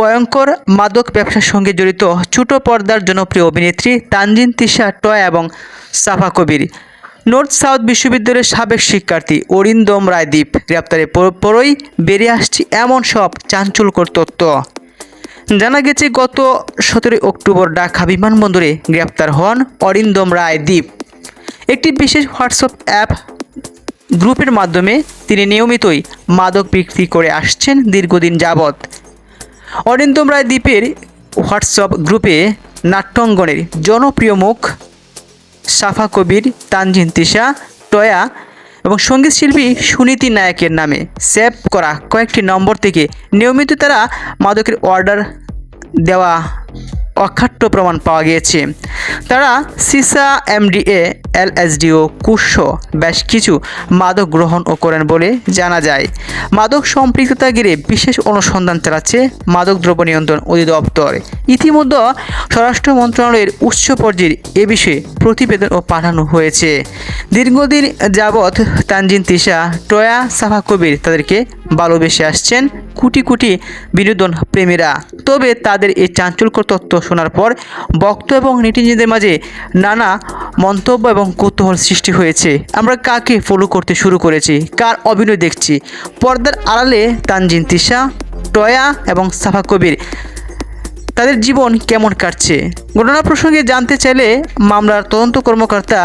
ভয়ঙ্কর মাদক ব্যবসার সঙ্গে জড়িত ছোট পর্দার জনপ্রিয় অভিনেত্রী তানজিন, তিশা, টয় এবং সাফা কবির। নর্থ সাউথ বিশ্ববিদ্যালয়ের সাবেক শিক্ষার্থী অরিন্দম রায়দীপ গ্রেপ্তারে পর- পরই বেরিয়ে আসছে এমন সব চাঞ্চল্যকর তথ্য। জানা গেছে, গত সতেরোই অক্টোবর ঢাকা বিমানবন্দরে গ্রেপ্তার হন অরিন্দম রায়দীপ। একটি বিশেষ হোয়াটসঅ্যাপ অ্যাপ গ্রুপের মাধ্যমে তিনি নিয়মিতই মাদক বিক্রি করে আসছেন দীর্ঘদিন যাবৎ। অরিন্দম রায় দ্বীপের হোয়াটসঅ্যাপ গ্রুপে নাট্যাঙ্গনের জনপ্রিয় মুখ সাফা কবির, তানজিন তিশা, টয়া এবং সংগীত শিল্পী সুনীতি নায়কের নামে সেভ করা কয়েকটি নম্বর থেকে নিয়মিত তারা মাদকের অর্ডার দেওয়া অখাট্য প্রমাণ পাওয়া গিয়েছে। তারা সিসা, এমডিএ এলএসডি ও কুশ বেশ কিছু মাদক গ্রহণ ও করেন বলে জানা যায়। মাদক সম্পৃক্ততা ঘিরে বিশেষ অনুসন্ধান চালাচ্ছে মাদক দ্রব্য নিয়ন্ত্রণ অধিদপ্তর। ইতিমধ্যে স্বরাষ্ট্র মন্ত্রণালয়ের উচ্চ পর্যায়ের এ বিষয়ে প্রতিবেদনও পাঠানো হয়েছে। দীর্ঘদিন যাবৎ তানজিন তিশা, টয়া সাফা কবির তাদেরকে ভালোবেসে আসছেন। কোটি কোটি বিনোদন প্রেমীরা। তবে তাদের এই চাঞ্চল্যকর তথ্য শোনার পর ভক্ত এবং নেটিজনদের মাঝে নানা মন্তব্য এবং কৌতূহল সৃষ্টি হয়েছে। আমরা কাকে ফলো করতে শুরু করেছি? কার অভিনয় দেখছি? পর্দার আড়ালে তানজিন তিশা, টয়া এবং সাফা কবির। তাদের জীবন কেমন কাটছে? ঘটনা প্রসঙ্গে জানতে চাইলে মামলার তদন্ত কর্মকর্তা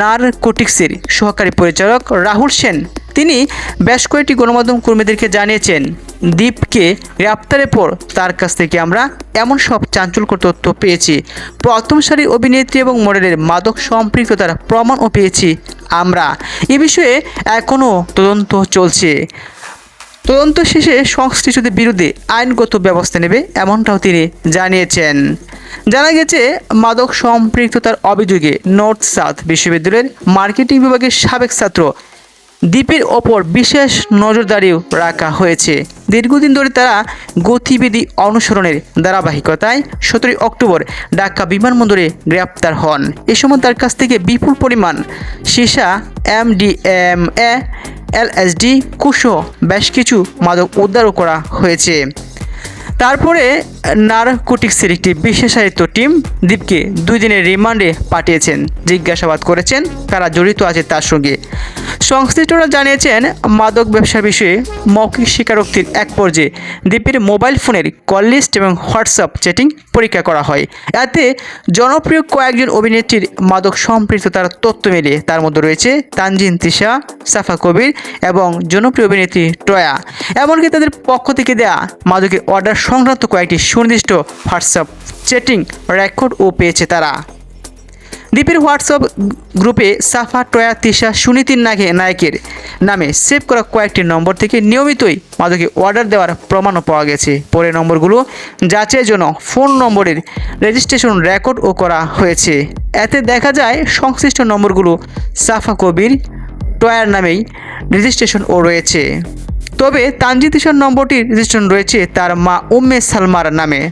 নারকোটিক্সের সহকারী পরিচালক রাহুল সেন। তিনি বেশ কয়েকটি গণমাধ্যম কর্মীদেরকে জানিয়েছেন দীপকে গ্রেপ্তারের পর তার কাছ থেকে আমরা এমন সব চাঞ্চল্যকর তথ্য পেয়েছি। প্রথম সারির অভিনেত্রী এবং মডেলের মাদক সম্পৃক্ততার প্রমাণও পেয়েছি আমরা। এ বিষয়ে এখনও তদন্ত চলছে। তদন্ত শেষে সংশ্লিষ্টদের বিরুদ্ধে আইনগত ব্যবস্থা নেবে এমনটাও তিনি জানিয়েছেন। জানা গেছে, মাদক সম্পৃক্ততার অভিযোগে নর্থ সাউথ বিশ্ববিদ্যালয়ের মার্কেটিং বিভাগের সাবেক ছাত্র দ্বীপের ওপর বিশেষ নজরদারিও রাখা হয়েছে। দীর্ঘদিন ধরে তারা গতিবিধি অনুসরণের ধারাবাহিকতায় সতেরোই অক্টোবর ঢাকা বিমানবন্দরে গ্রেপ্তার হন। এ সময় তার কাছ থেকে বিপুল পরিমাণ সীসা এমডিএমএ এলএসডি কুশো, বেশ কিছু মাদক উদ্ধারও করা হয়েছে। তারপরে নারকোটিক্সের একটি বিশেষায়িত টিম দ্বীপকে দুই দিনের রিমান্ডে পাঠিয়েছেন। জিজ্ঞাসাবাদ করেছেন কারা জড়িত আছে তার সঙ্গে। সংশ্লিষ্টরা জানিয়েছেন, মাদক ব্যবসার বিষয়ে মৌখিক স্বীকারোক্তির এক পর্যায়ে দ্বীপের মোবাইল ফোনের কল লিস্ট এবং হোয়াটসঅ্যাপ চ্যাটিং পরীক্ষা করা হয়। এতে জনপ্রিয় কয়েকজন অভিনেত্রীর মাদক সম্পৃক্ততার তথ্য মেলে। তার মধ্যে রয়েছে তানজিন তিশা, সাফা কবির এবং জনপ্রিয় অভিনেত্রী টয়া। এমনকি তাদের পক্ষ থেকে দেয়া মাদকের অর্ডার সংক্রান্ত কয়েকটি সুনির্দিষ্ট হোয়াটসঅ্যাপ চ্যাটিং রেকর্ডও পেয়েছে তারা। দ্বীপের হোয়াটসঅ্যাপ গ্রুপে সাফা, টয়া, তিশা, সুনীতির নাগে নায়কের নামে সেভ করা কয়েকটি নম্বর থেকে নিয়মিতই মাদকে অর্ডার দেওয়ার প্রমাণও পাওয়া গেছে। পরে নম্বরগুলো যাচাইয়ের জন্য ফোন নম্বরের রেজিস্ট্রেশন রেকর্ডও করা হয়েছে। এতে দেখা যায়, সংশ্লিষ্ট নম্বরগুলো সাফা কবির, টয়ার নামেই রেজিস্ট্রেশনও রয়েছে। তবে তানজিদ নম্বরটির রেজিস্ট্রেশন রয়েছে তার মা উম্মে সালমার নামে।